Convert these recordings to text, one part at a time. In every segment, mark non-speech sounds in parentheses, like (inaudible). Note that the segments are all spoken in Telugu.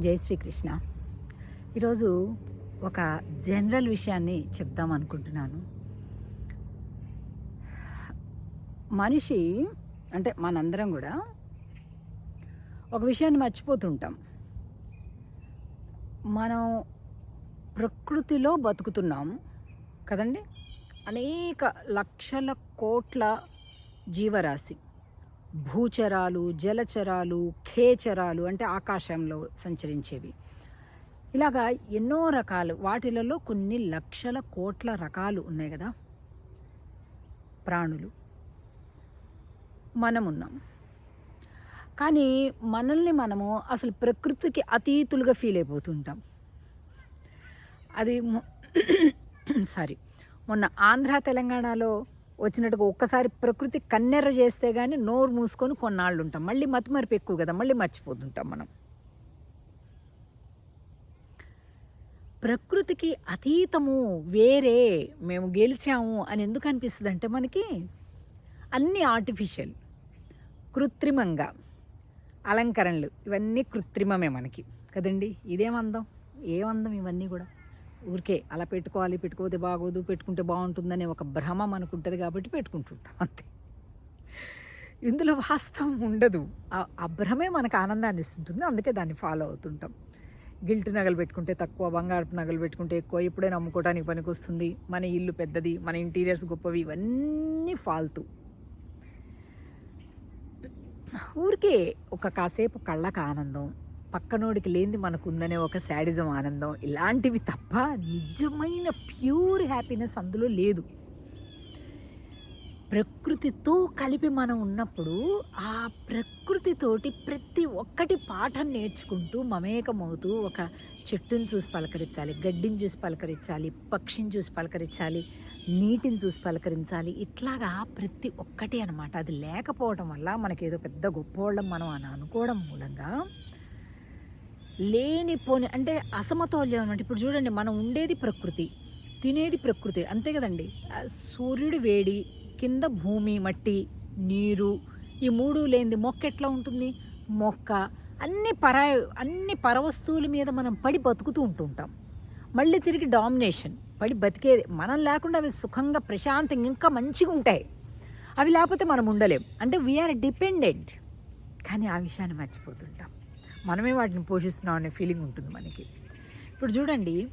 జై శ్రీకృష్ణ. ఈరోజు ఒక జనరల్ విషయాన్ని చెప్దాం అనుకుంటున్నాను. మనిషి అంటే మనందరం కూడా ఒక విషయాన్ని మర్చిపోతుంటాం. మనం ప్రకృతిలో బతుకుతున్నాం కదండి? అనేక లక్షల కోట్ల జీవరాశి. భూచరాలు జలచరాలు ఖేచరాలు అంటే ఆకాశంలో సంచరించేవి. ఇలాగా ఎన్నో రకాలు వాటిలలో కొన్ని లక్షల కోట్ల రకాలు ఉన్నాయి కదా? ప్రాణులు. మనమున్నాం. కానీ మనల్ని మనము అసలు ప్రకృతికి అతీతులుగా ఫీల్ అయిపోతుంటాం. అది సారీ (coughs) మొన్న ఆంధ్ర తెలంగాణలో వచ్చినట్టుగా ఒక్కసారి ప్రకృతి కన్నెర్ర చేస్తే కానీ నోరు మూసుకొని కొన్నాళ్ళు ఉంటాం మళ్ళీ మతిమరుపు ఎక్కువ కదా మళ్ళీ మర్చిపోతుంటాం మనం. ప్రకృతికి అతీతము వేరే మేము గెలిచాము అని ఎందుకు అనిపిస్తుంది అంటే మనకి అన్నీ ఆర్టిఫిషియల్ కృత్రిమంగా అలంకరణలు ఇవన్నీ కృత్రిమమే మనకి. కదండి? ఇదేం అందం? ఏం అందం ఇవన్నీ కూడా? ఊరికే అలా పెట్టుకోవాలి పెట్టుకోతే బాగోదు పెట్టుకుంటే బాగుంటుందనే ఒక భ్రమ మనకు ఉంటుంది కాబట్టి పెట్టుకుంటుంటాం అంతే. ఇందులో వాస్తవం ఉండదు. ఆ- భ్రమే మనకు ఆనందాన్ని ఇస్తుంటుంది అందుకే దాన్ని ఫాలో అవుతుంటాం. గిల్ట్ నగలు పెట్టుకుంటే తక్కువ బంగారపు నగలు పెట్టుకుంటే ఎక్కువ ఎప్పుడైనా అమ్ముకోవడానికి పనికొస్తుంది మన ఇల్లు పెద్దది మన ఇంటీరియర్స్ గొప్పవి ఇవన్నీ ఫాల్తూ. ఊరికే ఒక కాసేపు కళ్ళకు ఆనందం పక్కనోడికి లేనిది మనకుందనే ఒక శాడిజం ఆనందం. ఇలాంటివి తప్ప నిజమైన ప్యూర్ హ్యాపీనెస్ అందులో లేదు. ప్రకృతితో కలిపి మనం ఉన్నప్పుడు ఆ ప్రకృతితోటి ప్రతి ఒక్కటి పాఠం నేర్చుకుంటూ మమేకమవుతూ ఒక చెట్టుని చూసి పలకరించాలి గడ్డిని చూసి పలకరించాలి పక్షిని చూసి పలకరించాలి నీటిని చూసి పలకరించాలి. ఇట్లాగా ప్రతి ఒక్కటి అనమాట అది లేకపోవడం వల్ల మనకేదో పెద్ద గొప్పవాళ్ళం మనం అని అనుకోవడం మూలంగా లేనిపోని అంటే అసమతౌల్యం అనమాట ఇప్పుడు చూడండి మనం ఉండేది ప్రకృతి తినేది ప్రకృతి అంతే కదండి. సూర్యుడు సూర్యుడి వేడి కింద భూమి మట్టి నీరు ఈ మూడు లేనిది మొక్క ఎట్లా ఉంటుంది? మొక్క. అన్ని పరా అన్ని పరవస్తువుల మీద మనం పడి బతుకుతూ ఉంటుంటాం. మళ్ళీ తిరిగి డామినేషన్ పడి బతికేది. మనం లేకుండా అవి సుఖంగా ప్రశాంతంగా ఇంకా మంచిగా ఉంటాయి. అవి లేకపోతే మనం ఉండలేం. అంటే వీఆర్ డిపెండెంట్ కానీ ఆ విషయాన్ని మర్చిపోతుంటాం. మనమే వాటిని పోషిస్తున్నాం అనే ఫీలింగ్ ఉంటుంది మనకి. ఇప్పుడు చూడండి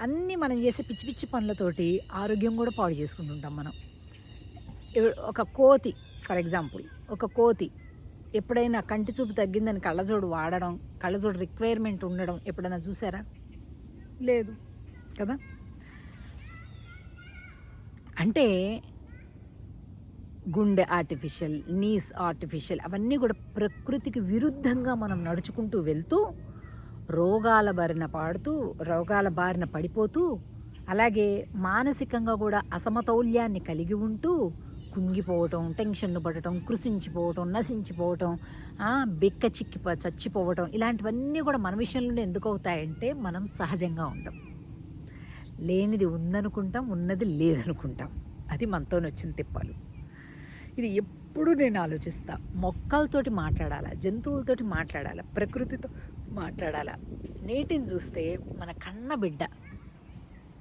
అన్నీ మనం చేసే పిచ్చి పిచ్చి పనులతోటి ఆరోగ్యం కూడా పాడు చేసుకుంటుంటాం మనం. ఒక కోతి ఫర్ ఎగ్జాంపుల్ ఒక కోతి ఎప్పుడైనా కంటి చూపు తగ్గిందని కళ్ళజోడు వాడడం కళ్ళజోడు రిక్వైర్మెంట్ ఉండడం ఎప్పుడైనా చూసారా? లేదు కదా? అంటే గుండె ఆర్టిఫిషియల్ నీస్ ఆర్టిఫిషియల్ అవన్నీ కూడా ప్రకృతికి విరుద్ధంగా మనం నడుచుకుంటూ వెళ్తూ రోగాల బారిన పాడుతూ రోగాల బారిన పడిపోతూ అలాగే మానసికంగా కూడా అసమతౌల్యాన్ని కలిగి ఉంటూ కుంగిపోవటం టెన్షన్లు పడటం కృషించిపోవటం నశించిపోవటం బిక్క చిక్కిపో చచ్చిపోవటం ఇలాంటివన్నీ కూడా మన విషయంలోనే ఎందుకు అవుతాయంటే మనం సహజంగా ఉండం. లేనిది ఉందనుకుంటాం ఉన్నది లేదనుకుంటాం. అది మనతో వచ్చిన తిప్పాలు. ఇది ఎప్పుడు నేను ఆలోచిస్తా. మొక్కలతోటి మాట్లాడాలా జంతువులతోటి మాట్లాడాలా ప్రకృతితో మాట్లాడాలా? నీటిని చూస్తే మన కన్న బిడ్డ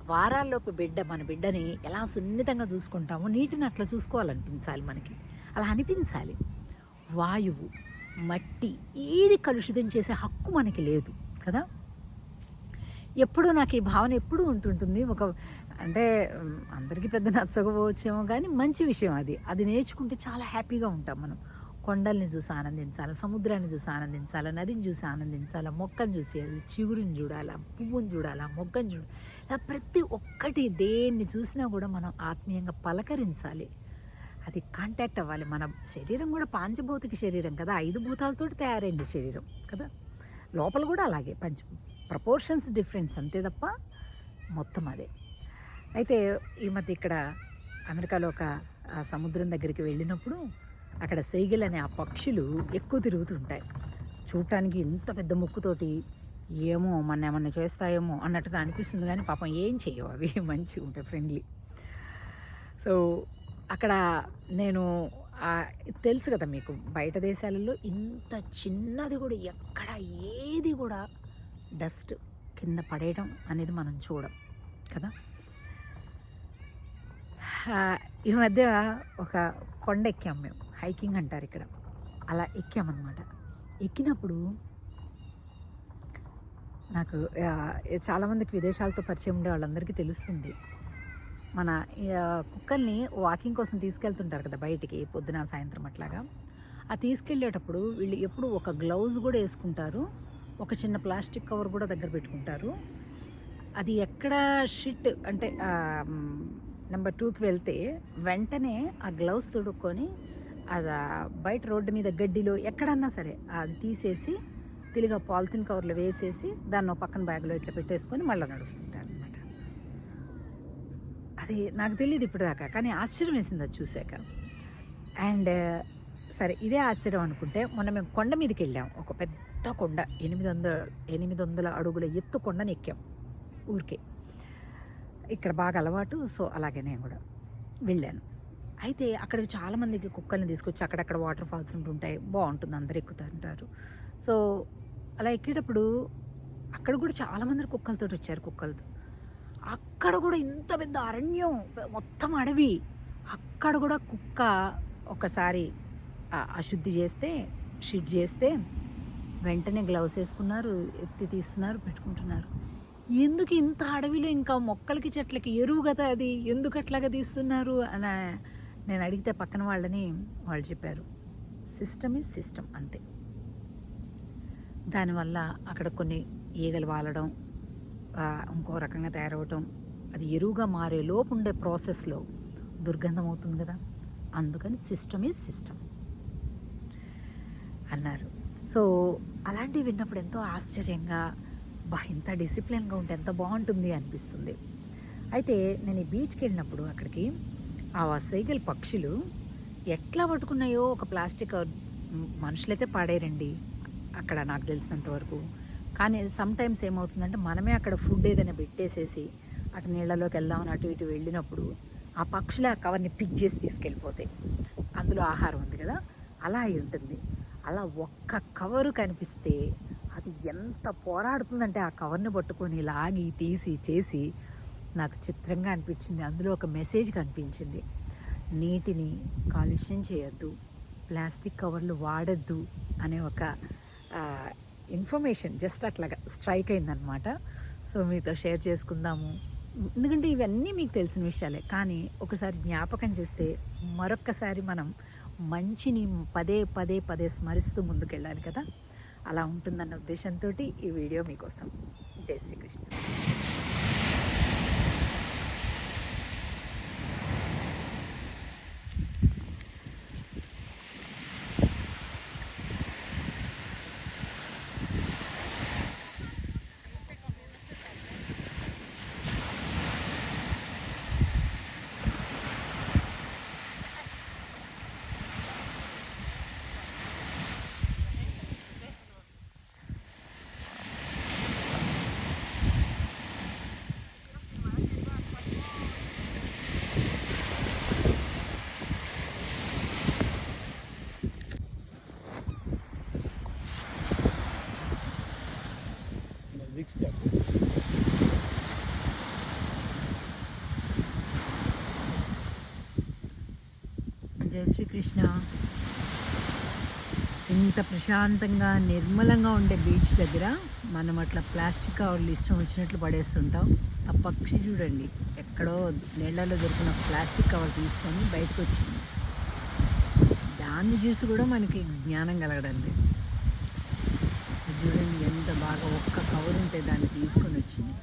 వారాల్లోపు బిడ్డ మన బిడ్డని ఎలా సున్నితంగా చూసుకుంటామో నీటిని అట్లా చూసుకోవాలనిపించాలి మనకి. అలా అనిపించాలి. వాయువు మట్టి ఏది కలుషితం చేసే హక్కు మనకి లేదు కదా? ఎప్పుడూ నాకు ఈ భావన ఎప్పుడూ ఉంటుంటుంది. ఒక అంటే అందరికీ పెద్ద నచ్చకపోవచ్చేమో కానీ మంచి విషయం అది. అది నేర్చుకుంటే చాలా హ్యాపీగా ఉంటాం మనం. కొండల్ని చూసి ఆనందించాలి సముద్రాన్ని చూసి ఆనందించాలి నదిని చూసి ఆనందించాలి మొక్కను చూసి అది చిగురుని చూడాలా పువ్వుని చూడాలా మొక్కను చూడాలి ఇలా ప్రతి ఒక్కటి దేన్ని చూసినా కూడా మనం ఆత్మీయంగా పలకరించాలి. అది కాంటాక్ట్ అవ్వాలి. మన శరీరం కూడా పాంచభౌతిక శరీరం కదా. ఐదు భూతాలతోటి తయారైంది శరీరం కదా. లోపల కూడా అలాగే. పంచ ప్రపోర్షన్స్ డిఫరెన్స్ అంతే తప్ప మొత్తం అదే. అయితే ఈ మధ్య ఇక్కడ అమెరికాలో ఒక సముద్రం దగ్గరికి వెళ్ళినప్పుడు అక్కడ సైగల్ అనే ఆ పక్షులు ఎక్కువ తిరుగుతుంటాయి చూడటానికి ఇంత పెద్ద ముక్కుతోటి ఏమో మన ఏమన్నా చేస్తాయేమో అన్నట్టుగా అనిపిస్తుంది కానీ పాపం ఏం చేయవు అవి మంచిగా ఉంటాయి ఫ్రెండ్లీ సో అక్కడ నేను తెలుసు కదా మీకు బయట దేశాలలో ఇంత చిన్నది కూడా ఎక్కడ ఏది కూడా డస్ట్ కింద పడేయడం అనేది మనం చూడం కదా. ఈ మధ్య ఒక కొండ ఎక్కాం మేము. హైకింగ్ అంటారు ఇక్కడ. అలా ఎక్కామన్నమాట ఎక్కినప్పుడు నాకు చాలామందికి విదేశాలతో పరిచయం ఉండే వాళ్ళందరికీ తెలుస్తుంది. మన కుక్కల్ని వాకింగ్ కోసం తీసుకెళ్తుంటారు కదా బయటికి పొద్దున సాయంత్రం అట్లాగా. ఆ తీసుకెళ్ళేటప్పుడు వీళ్ళు ఎప్పుడు ఒక గ్లౌజ్ కూడా వేసుకుంటారు. ఒక చిన్న ప్లాస్టిక్ కవర్ కూడా దగ్గర పెట్టుకుంటారు. అది ఎక్కడ షిట్ అంటే నెంబర్ టూకి వెళ్తే వెంటనే ఆ గ్లౌస్ తొడుక్కొని అది బయట రోడ్డు మీద గడ్డిలో ఎక్కడన్నా సరే అది తీసేసి తిరిగా పాలిథిన్ కవర్లో వేసేసి దాన్ని పక్కన బ్యాగ్లో ఇట్లా పెట్టేసుకొని మళ్ళీ నడుస్తుంటారు అనమాట అది నాకు తెలియదు ఇప్పుడు దాకా కానీ ఆశ్చర్యం వేసింది అది చూశాక. అండ్ సరే ఇదే ఆశ్చర్యం అనుకుంటే మొన్న మేము కొండ మీదకి వెళ్ళాం. ఒక పెద్ద కొండ ఎనిమిది వందల ఎనిమిది వందల అడుగుల ఎత్తు కొండని ఎక్కాం ఊరికే. ఇక్కడ బాగా అలవాటు సో అలాగే నేను కూడా వెళ్ళాను. అయితే అక్కడికి చాలామందికి కుక్కల్ని తీసుకొచ్చి అక్కడక్కడ వాటర్ ఫాల్స్ ఉంటుంటాయి బాగుంటుంది అందరు ఎక్కుతుంటారు. సో అలా ఎక్కేటప్పుడు అక్కడ కూడా చాలామంది కుక్కలతో వచ్చారు కుక్కలతో అక్కడ కూడా ఇంత పెద్ద అరణ్యం మొత్తం అడవి. అక్కడ కూడా కుక్క ఒకసారి అశుద్ధి చేస్తే షిట్ చేస్తే వెంటనే గ్లౌస్ వేసుకున్నారు ఎత్తి తీస్తున్నారు పెట్టుకుంటున్నారు. ఎందుకు ఇంత అడవిలో ఇంకా మొక్కలకి చెట్లకి ఎరువు కదా అది? ఎందుకు అట్లాగా తీస్తున్నారు? అని నేను అడిగితే పక్కన వాళ్ళని వాళ్ళు చెప్పారు. సిస్టమ్ ఈజ్ సిస్టమ్ అంతే. దానివల్ల అక్కడ కొన్ని ఈగలు వాలడం ఇంకో రకంగా తయారవటం అది ఎరువుగా మారే లోపు ఉండే ప్రాసెస్లో దుర్గంధం అవుతుంది కదా? అందుకని సిస్టమ్ ఈజ్ సిస్టమ్ అన్నారు. సో అలాంటివి విన్నప్పుడు ఎంతో ఆశ్చర్యంగా అబ్బా ఇంత డిసిప్లిన్గా ఉంటే ఎంత బాగుంటుంది అనిపిస్తుంది. అయితే నేను ఈ బీచ్కి వెళ్ళినప్పుడు అక్కడికి ఆ సైకిల్ పక్షులు ఎట్లా పట్టుకున్నాయో ఒక ప్లాస్టిక్ మనుషులైతే పాడేరండి. అక్కడ నాకు తెలిసినంత వరకు. కానీ సమ్ టైమ్స్ ఏమవుతుందంటే మనమే అక్కడ ఫుడ్ ఏదైనా పెట్టేసేసి అటు నీళ్ళలోకి వెళ్దామని అటు ఇటు వెళ్ళినప్పుడు ఆ పక్షులు ఆ కవర్ని పిక్ చేసి తీసుకెళ్ళిపోతాయి. అందులో ఆహారం ఉంది కదా అలా అయి ఉంటుంది. అలా ఒక్క కవరు కనిపిస్తే అది ఎంత పోరాడుతుందంటే ఆ కవర్ని పట్టుకొని లాగి తీసి చేసి నాకు చిత్రంగా అనిపించింది. అందులో ఒక మెసేజ్ కనిపించింది. నీటిని కాలుష్యం చేయొద్దు ప్లాస్టిక్ కవర్లు వాడద్దు అనే ఒక ఇన్ఫర్మేషన్ జస్ట్ అట్లాగా స్ట్రైక్ అయిందనమాట సో మీతో షేర్ చేసుకుందాము. ఎందుకంటే ఇవన్నీ మీకు తెలిసిన విషయాలే. కానీ ఒకసారి జ్ఞాపకం చేస్తే మరొక్కసారి మనం మంచిని పదే పదే పదే స్మరిస్తూ ముందుకెళ్ళాలి కదా. అలా ఉంటుందన్న ఉద్దేశంతో ఈ వీడియో మీకోసం. జై శ్రీకృష్ణ. జయ శ్రీకృష్ణ. ఇంత ప్రశాంతంగా నిర్మలంగా ఉండే బీచ్ దగ్గర మనం అట్లా ప్లాస్టిక్ కవర్లు ఇష్టం వచ్చినట్లు పడేస్తుంటాం. ఆ పక్షి చూడండి ఎక్కడో నీళ్ళలో దొరికిన ప్లాస్టిక్ కవర్ తీసుకొని బయటకు వచ్చింది దాన్ని చూసి కూడా మనకి జ్ఞానం కలగడం లేదు. చూడండి ఎంత బాగా ఒక్క కవర్ ఉంటే దాన్ని తీసుకొని వచ్చింది.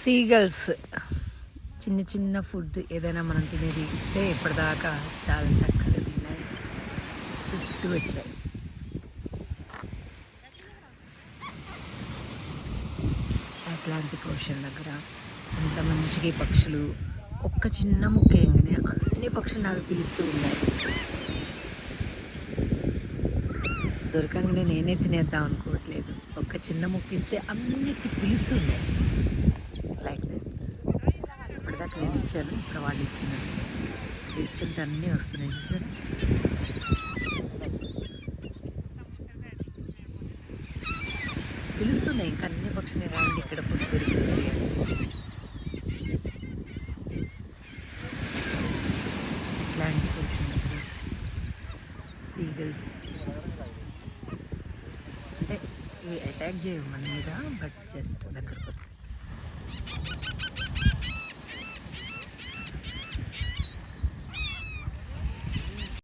సీగల్స్ చిన్న చిన్న ఫుడ్ ఏదైనా మనం తినేది ఇస్తే ఇప్పటిదాకా చాలా చక్కగా తిన్నాయి. చుట్టూ వచ్చాయి. అట్లాంటిక్ ఓషన్ దగ్గర ఎంత మంచిగా పక్షులు ఒక్క చిన్న ముక్క వేయగానే అన్ని పక్షులు నాకు పిలుస్తూ ఉన్నాయి. దొరకంగానే నేనే తినేద్దాం అనుకోవట్లేదు. ఒక్క చిన్న ముక్క ఇస్తే అన్నిటి పిలుస్తున్నాయి ఇప్పటిదాకా నేను ఇంకా వాళ్ళు ఇస్తున్నారు. చేస్తుంటే అన్నీ వస్తున్నాయి చూసారా? పిలుస్తున్నాయి ఇంకా అన్ని పక్షులు రాండి ఇక్కడ పుట్టి దొరుకుతుంది. ఇట్లాంటి పక్షులు సీగల్స్. అంటే ఇవి అటాక్ చేయవు మన మీద బట్ జస్ట్ దగ్గరకు వస్తాయి.